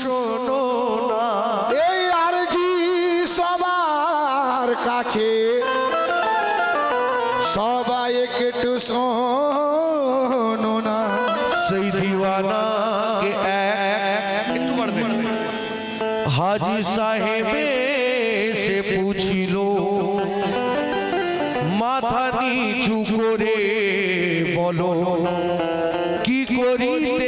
শোনো না। এই আরজি সবার কাছে। সবাই একটু শোনো না। সেই দিওয়ানা হাজি সাহেবে সে পুছিল। মাথা নিচু করে বলো কি করিতে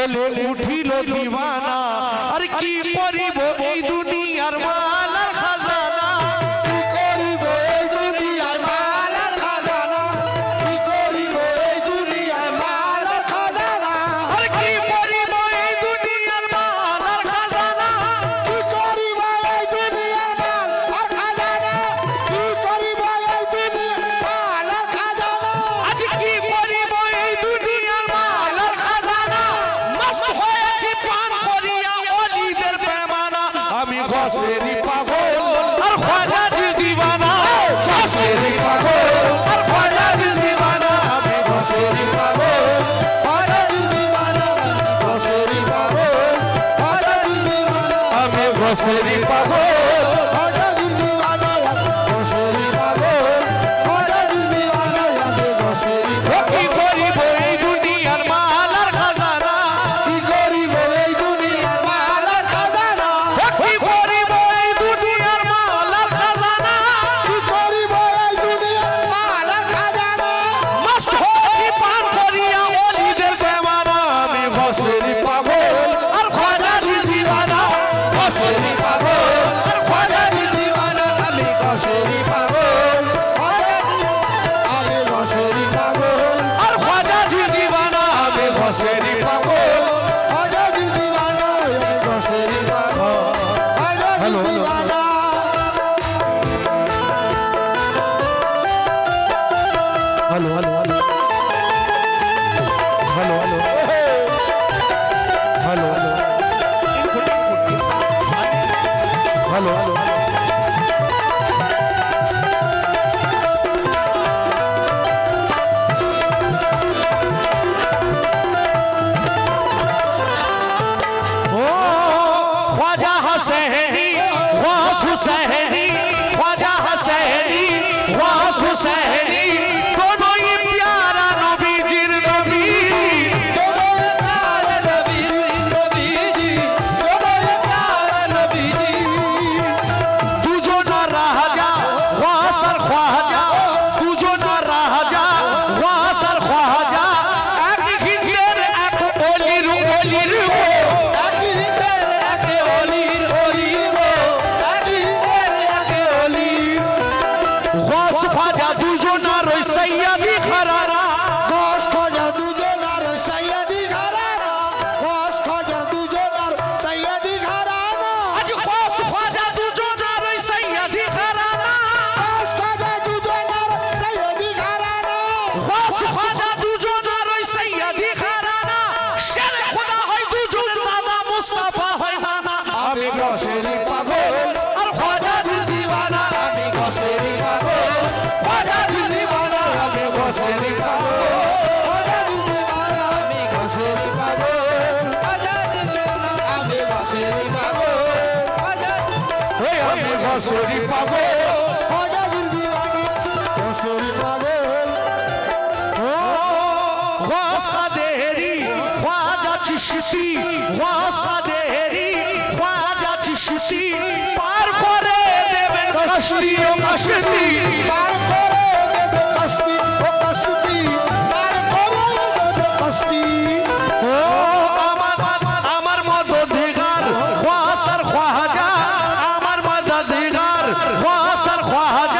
बोले उठी लो दीवाना अरे की परी Quadrado. Falou, falou. বসরি পাগল বসরি পাগল ওয়াস কা দেহেরি খাজা চিশতি ওয়াস কা দেহেরি খাজা চিশতি দেবেন কষ্টি ও কষ্টি মাদ্রাসার খোয়াজা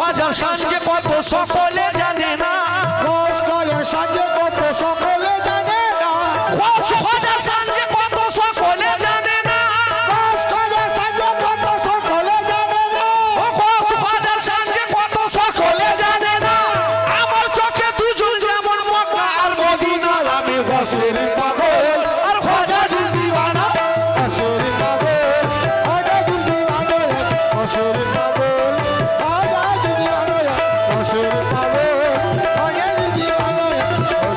ভজন সঞ্জ কত সকলে জানে না। ভজন সঞ্জ কত সকলে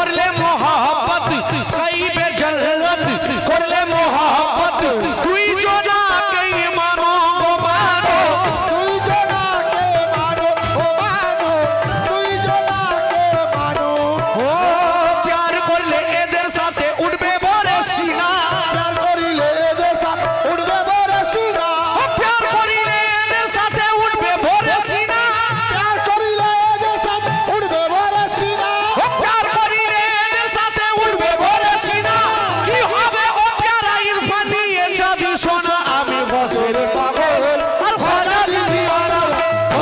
মরলে